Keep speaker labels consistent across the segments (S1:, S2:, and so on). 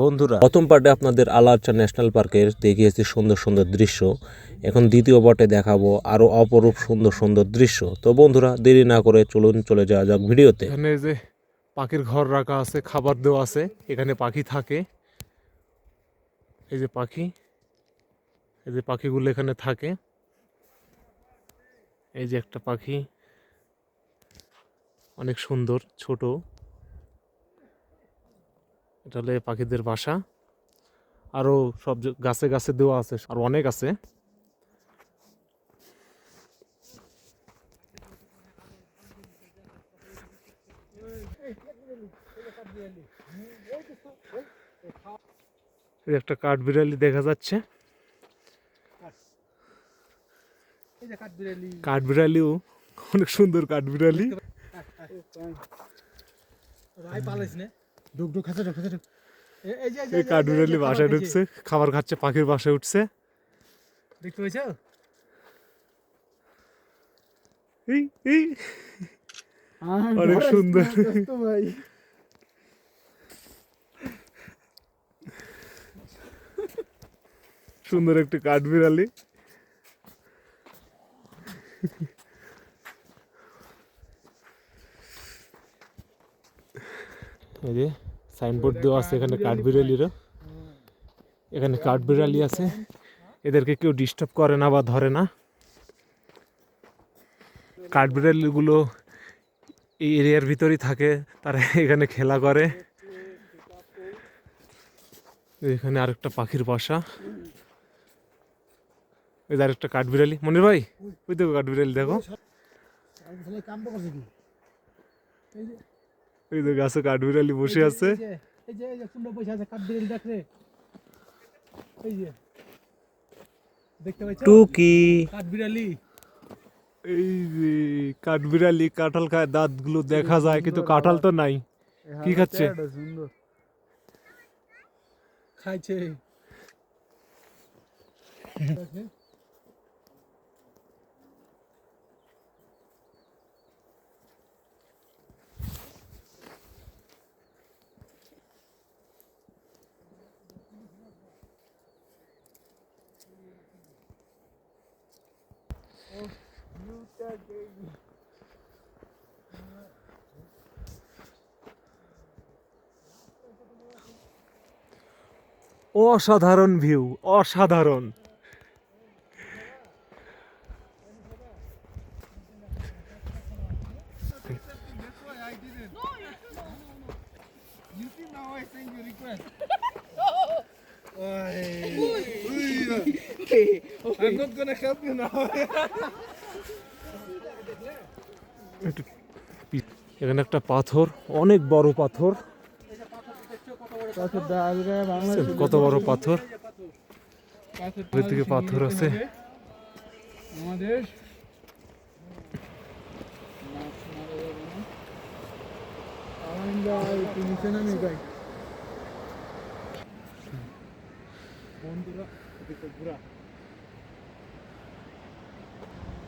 S1: বন্ধুরা, প্রথম পার্টে আপনাদের আলাচা ন্যাশনাল পার্কের দেখিয়েছি সুন্দর সুন্দর দৃশ্য। এখন দ্বিতীয় পার্টে দেখাবো আরও অপরূপ সুন্দর সুন্দর দৃশ্য। তো বন্ধুরা, দেরি না করে চলুন, চলে যাওয়া যাক ভিডিওতে।
S2: এখানে যে পাখির ঘর রাখা আছে, খাবার দেওয়া আছে, এখানে পাখি থাকে। এই যে পাখি, এই যে পাখিগুলো এখানে থাকে। এই যে একটা পাখি, অনেক সুন্দর, ছোট। এটা হলে পাখিদের বাসা। আরও সব গাছে গাছে দেওয়া আছে, আর অনেক আছে। একটা কাঠবিড়ালি দেখা যাচ্ছে।
S3: কাঠবিড়ালি
S2: কাঠবিড়ালিও অনেক সুন্দর
S3: ভাই পালাইছ না? ডুক ডুক খাচ্ছে খাচ্ছে এই এই যে এই যে-
S2: এই
S3: এই যে-
S2: কাঠবিড়ালি বাসায় ঢুকছে খাবার খাচ্ছে পাখির বাসায় উঠছে।
S3: দেখতে পাইছো
S2: এই এই। অনেক সুন্দর।
S3: ভাই।
S2: সুন্দর একটি কাঠবিড়ালি এই যে সাইনবোর্ড দেওয়া আছে, এখানে কাঠবিড়ালিরও এখানে কাঠবিড়ালি আছে। এদেরকে কেউ ডিস্টার্ব করে না বা ধরে না। কাঠবিড়ালিগুলো এই এরিয়ার ভিতরেই থাকে, তারা এখানে খেলা করে। এখানে আরেকটা পাখির বাসা। ওই আরেকটা কাঠবিড়ালি মনির ভাই, ওই দেখো কাঠবিড়ালি দেখো।
S3: এই যে
S2: ওই যে গাছে কাঠবিড়ালি বসে
S3: এই যে-
S2: আছে।
S3: এই যে এই যে এই যে কুমড়ো বসে আছে কাঠবিড়ালি দেখ রে। এই যে দেখতে পাইছো
S1: টুকি।
S3: কাঠবিড়ালি।
S2: এই যে কাঠবিড়ালি কাঁঠাল খায় দাঁতগুলো দেখা যায় কিন্তু কাঁঠাল তো নাই। কি খাচ্ছে?
S3: সুন্দর। খাইছে।
S2: অসাধারণ ভিউ অসাধারণ। এখানে একটা পাথর অনেক বড় পাথর। কত বড় পাথর? দিকে পাথর আছে।
S3: আমাদের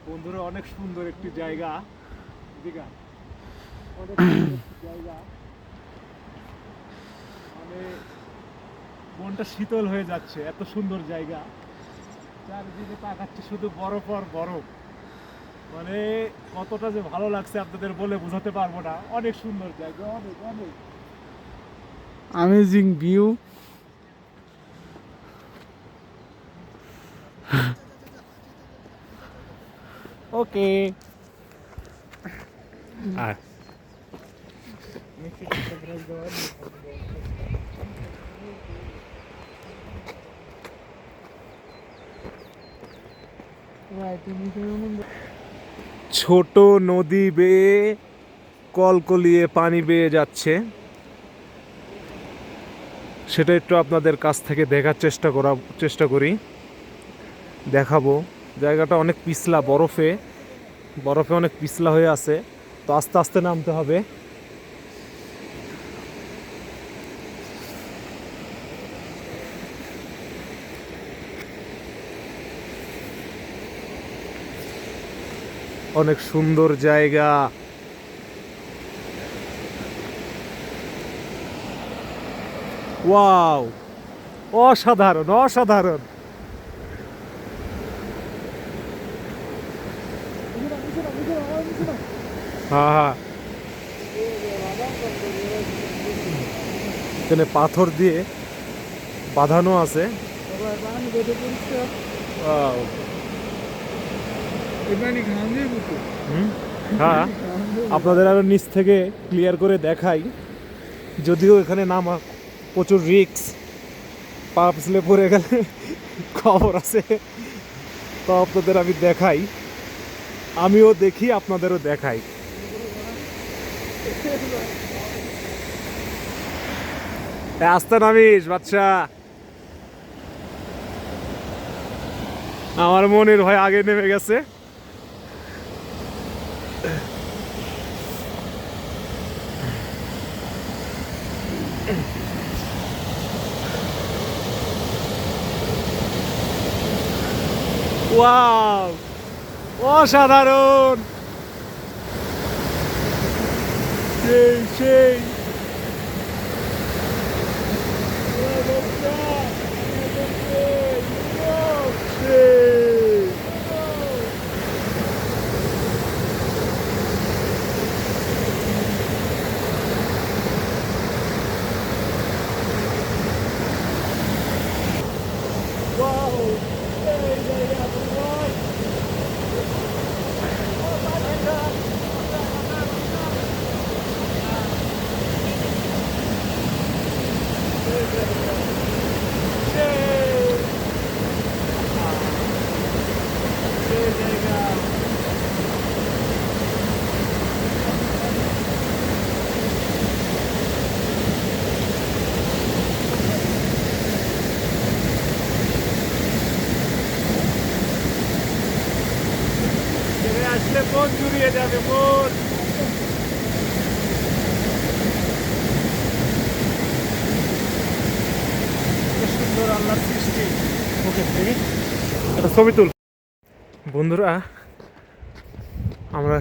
S2: বন্ধুরা অনেক সুন্দর একটি জায়গা। দীঘা জায়গা। মনটা শীতল হয়ে যাচ্ছে এত সুন্দর জায়গা চারিদিকে তাকাচ্ছে শুধু বরফ আর বরফ মানে কতটা যে ভালো লাগছে আপনাদের বলে বোঝাতে পারব না অনেক সুন্দর জায়গা অনেক অনেক
S3: অ্যামেজিং ভিউ
S2: ওকে আর ছোট নদী বেয়ে কলকলিয়ে পানি বেয়ে যাচ্ছে। সেটা একটু আপনাদের কাছ থেকে দেখার চেষ্টা করা, চেষ্টা করি। দেখাবো। জায়গাটা অনেক পিছলা, বরফে। বরফে অনেক পিছলা হয়ে আছে। তো আস্তে আস্তে নামতে হবে। অনেক সুন্দর জায়গা। ওয়াও অসাধারণ অসাধারণ। হ্যাঁ হ্যাঁ। এখানে পাথর দিয়ে বাঁধানো আছে? হ্যাঁ। আপনাদের আরও নিচ থেকে ক্লিয়ার করে দেখাই। যদিও এখানে নামা প্রচুর রিক্স পা পিছলে পড়ে গেলে খবর আছে। তো আপনাদের আমি দেখাই। আমিও দেখি, আপনাদেরও দেখাই। আস্তে নামিস, বাচ্চা। আমার মনের ভয় আগে নেমে গেছে। ওয়াও অসাধারণ সেই সেই সেই। জুড়িয়ে যাবে সুন্দর আল্লাহর সৃষ্টি ওকে একটা ছবি তুল। বন্ধুরা আমরা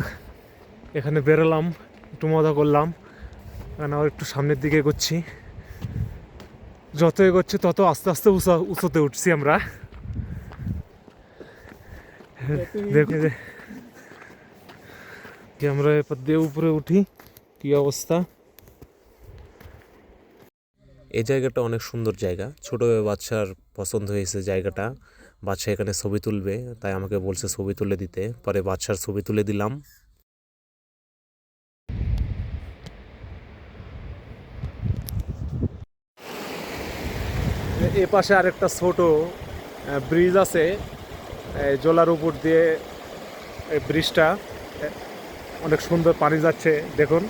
S2: এখানে বেরোলাম একটু মজা করলাম এখানে আবার একটু সামনের দিকে এগোচ্ছি। যত এগোচ্ছে তত আস্তে আস্তে উঁচা উঁচুতে উঠছি আমরা। দেখো যে কি আমরা এরপর দিয়ে উপরে উঠি কি অবস্থা?
S1: এই জায়গাটা অনেক সুন্দর জায়গা। ছোট বাচ্চার পছন্দ হয়েছে জায়গাটা। বাচ্চা এখানে ছবি তুলবে তাই আমাকে বলছে ছবি তুলে দিতে। পরে বাচ্চার ছবি তুলে দিলাম।
S2: এ- পাশে আরেকটা ছোট ব্রিজ আছে জলার উপর দিয়ে ব্রিজটা। অনেক সুন্দর পানি যাচ্ছে, দেখুন।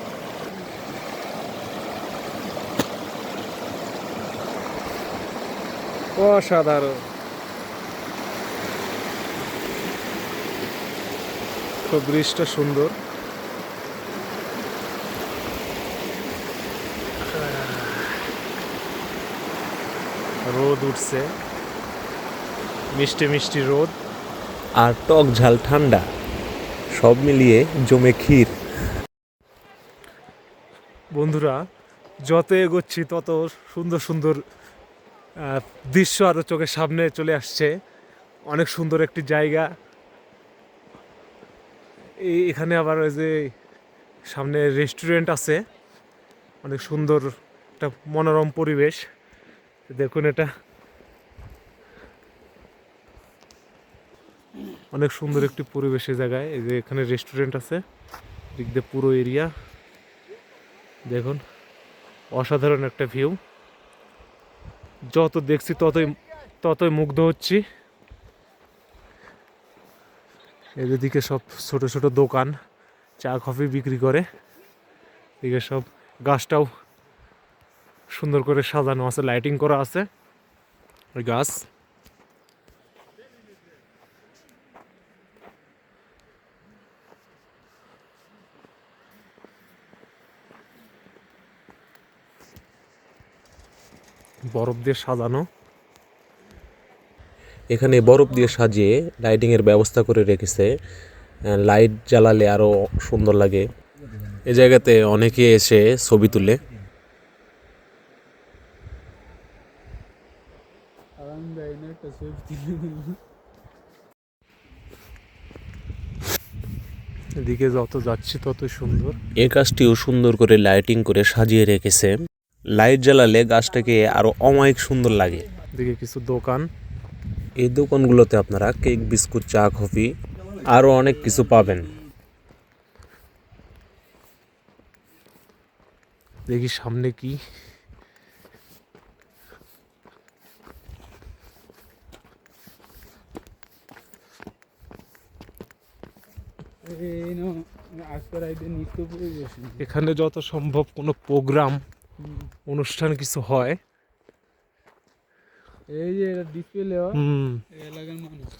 S2: অসাধারণ। তো ব্রিজটা সুন্দর। রোদ উঠছে। মিষ্টি মিষ্টি রোদ।
S1: আর টক ঝাল ঠান্ডা। সব মিলিয়ে জমে ক্ষীর।
S2: বন্ধুরা, যত এগোচ্ছি তত সুন্দর সুন্দর দৃশ্য আরও চোখের সামনে চলে আসছে। অনেক সুন্দর একটি জায়গা। এখানে আবার ওই যে সামনে রেস্টুরেন্ট আছে। অনেক সুন্দর একটা মনোরম পরিবেশ। দেখুন এটা। অনেক সুন্দর একটি পরিবেশের জায়গায়। এই যে এখানে রেস্টুরেন্ট আছে, দিক দিয়ে পুরো এরিয়া দেখুন, অসাধারণ একটা ভিউ যত দেখছি ততই ততই মুগ্ধ হচ্ছি। এদিকে সব ছোট ছোট দোকান, চা, কফি বিক্রি করে। এদিকে সব গাছটাও সুন্দর করে সাজানো আছে লাইটিং করা আছে। ওই গাছ। বরফ দিয়ে সাজানো।
S1: এখানে বরফ দিয়ে সাজিয়ে লাইটিংয়ের ব্যবস্থা করে রেখেছে। লাইট জ্বালালে আরও সুন্দর লাগে। এ জায়গাতে অনেকে এসে ছবি তুলে।
S2: এদিকে যত যাচ্ছি তত সুন্দর।
S1: এ গাছটিও সুন্দর করে লাইটিং করে সাজিয়ে রেখেছে। লাইট জ্বালালে গাছটাকে আরও অমায়িক সুন্দর লাগে।
S2: এদিকে কিছু দোকান।
S1: এই দোকানগুলোতে আপনারা কেক বিস্কুট চা কফি আরও অনেক কিছু পাবেন।
S2: দেখি সামনে কি। এখানে যত সম্ভব কোনো প্রোগ্রাম অনুষ্ঠান কিছু হয়।
S3: এই যে এটা ডিসপ্লে
S2: হুম।
S3: এলাকার মানুষ।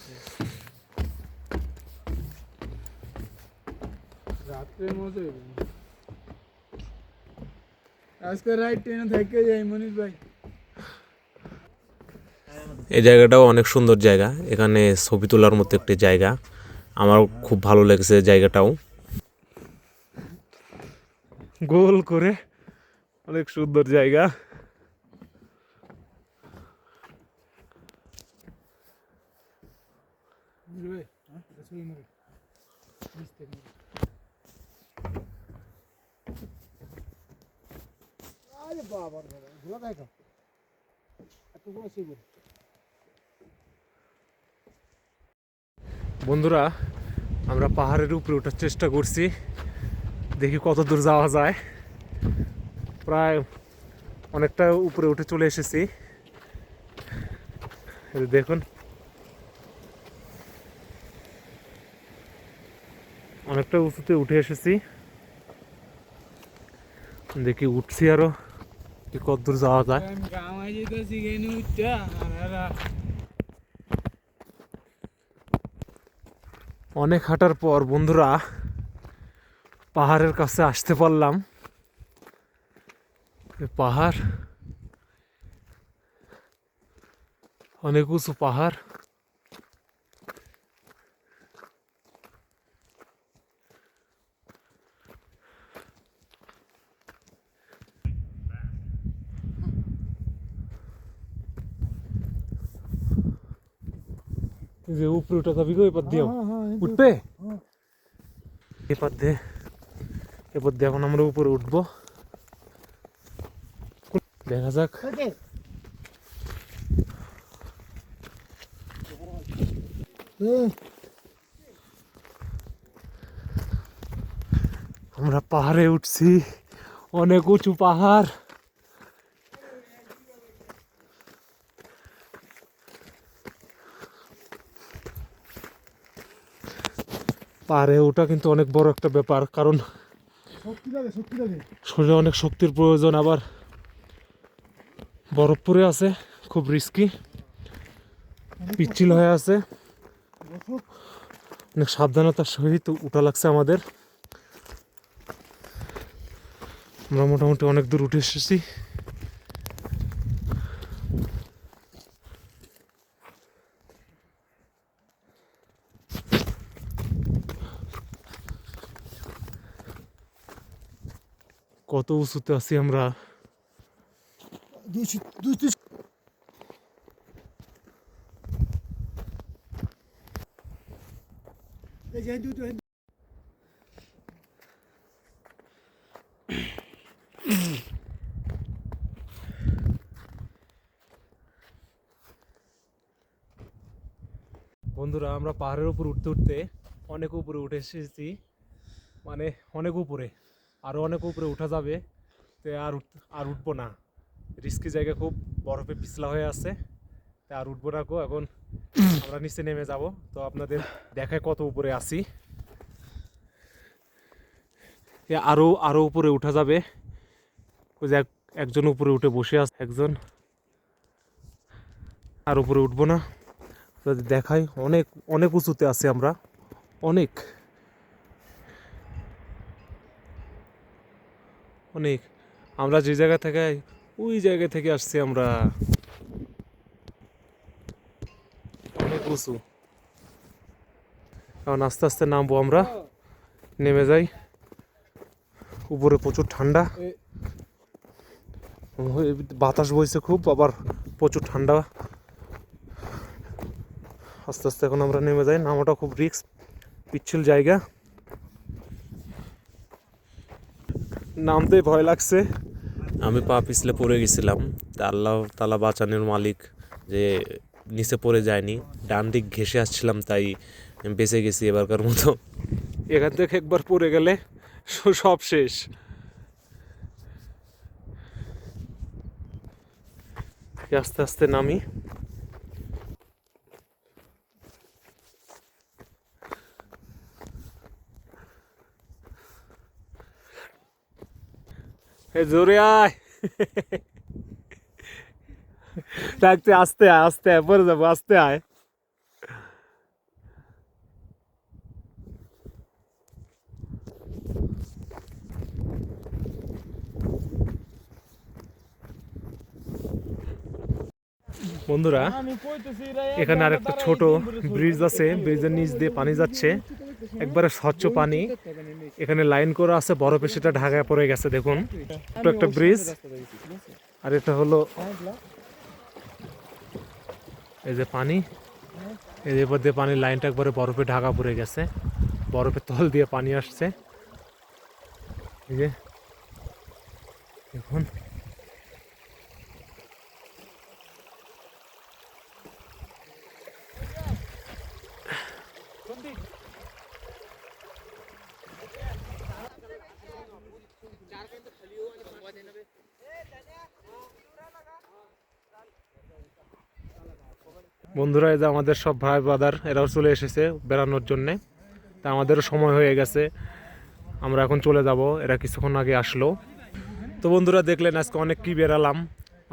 S3: রাত্রে মজা আজকে রাইট ট্রেনে থেকে যাই মনির ভাই।
S1: এই জায়গাটাও অনেক সুন্দর জায়গা। এখানে ছবি তোলার মতো একটি জায়গা। আমার খুব ভালো লেগেছে জায়গাটাও।
S2: গোল করে অনেক সুন্দর জায়গা। বন্ধুরা আমরা পাহাড়ের উপরে ওঠার চেষ্টা করছি। দেখি কত দূর যাওয়া যায়। প্রায় অনেকটা উপরে উঠে চলে এসেছি। দেখুন। অনেকটা উঁচুতে উঠে এসেছি। দেখি উঠছি আরও। কি কত দূর যাওয়া যায়। অনেক হাঁটার পর বন্ধুরা পাহাড়ের কাছে আসতে পারলাম। পাহাড় অনেক উঁচু পাহাড় এই যে উপরে উঠা যাবি গো এবার দিও উঠবে এবার দে এবার দিয়ে এখন আমরা উপরে উঠবো দেখা যাক আমরা পাহাড়ে উঠছি অনেক উঁচু পাহাড়। পাহাড়ে ওঠা কিন্তু অনেক বড় একটা ব্যাপার কারণ শরীরে অনেক শক্তির প্রয়োজন আবার। বরফ পরে আছে, খুব রিস্কি পিচ্ছিল হয়ে আছে। অনেক সাবধানতার সহিত উঠা লাগছে আমাদের। আমরা মোটামুটি অনেক দূর উঠে এসেছি। কত উঁচুতে আছি আমরা? বন্ধুরা, আমরা পাহাড়ের উপর উঠতে উঠতে অনেক উপরে উঠে এসেছি। মানে অনেক উপরে আরও অনেক উপরে উঠা যাবে। তো আর আর উঠবো না। রিস্কি জায়গা খুব, বরফে পিছলা হয়ে আছে। তা আর উঠবো না গো, এখন আমরা নিচে নেমে যাব। তো আপনাদের দেখায় কত উপরে আছি। এ আরও উপরে উঠা যাবে। ওই যে এক- একজন উপরে উঠে বসে আছে, একজন। আর উপরে উঠবো না। দেখাই, অনেক অনেক উঁচুতে আছি আমরা। অনেক। অনেক। আমরা যে জায়গা থেকে ওই জায়গা থেকে আসছি আমরা। অনেক উঁচু। এখন আস্তে আস্তে নামবো আমরা। নেমে যাই। উপরে প্রচুর ঠান্ডা। বাতাস বইছে খুব, আবার প্রচুর ঠান্ডা। আস্তে আস্তে এখন আমরা নেমে যাই। নামাটা খুব রিস্ক, পিচ্ছিল জায়গা। নামতেই ভয় লাগছে।
S1: আমি পা পিছলে পড়ে গেছিলাম। তা আল্লাহ তালা বাঁচানোর মালিক যে নিচে পড়ে যায়নি, ডান দিক ঘেসে আসছিলাম, তাই বেঁচে গেছি এবারকার মতো।
S2: এখান থেকে একবার পড়ে গেলে সব শেষ। আস্তে আস্তে নামি। এ জোরে আয়। থাকতে আস্তে আয় আস্তে আয়, পরে যাব, আস্তে আয়। বন্ধুরা, এখানে আর একটা ছোট ব্রিজ আছে ব্রিজের নিচ দিয়ে পানি যাচ্ছে। একবারে স্বচ্ছ পানি। এখানে লাইন করা আছে, বরফে সেটা ঢাকায় পড়ে গেছে, দেখুন। একটা ব্রিজ। আর এটা হলো এই যে পানি। এই যে দিয়ে পানির লাইনটা একবারে বরফে ঢাকা পড়ে গেছে। বরফের তল দিয়ে পানি আসছে। এই যে, দেখুন। বন্ধুরা, এই যে আমাদের সব ভাই ব্রাদার, এরাও চলে এসেছে বেড়ানোর জন্যে। তা আমাদেরও সময় হয়ে গেছে। আমরা এখন চলে যাব, এরা কিছুক্ষণ আগে আসলো। তো বন্ধুরা, দেখলেন আজকে অনেক কি বেরালাম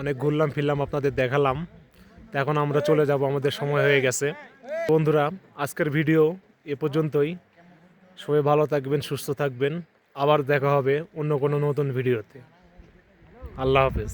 S2: অনেক ঘুরলাম ফিরলাম, আপনাদের দেখালাম। তো এখন আমরা চলে যাব, আমাদের সময় হয়ে গেছে। বন্ধুরা, আজকের ভিডিও এ পর্যন্তই। সবাই ভালো থাকবেন, সুস্থ থাকবেন। আবার দেখা হবে অন্য কোনো নতুন ভিডিওতে। আল্লাহ হাফেজ।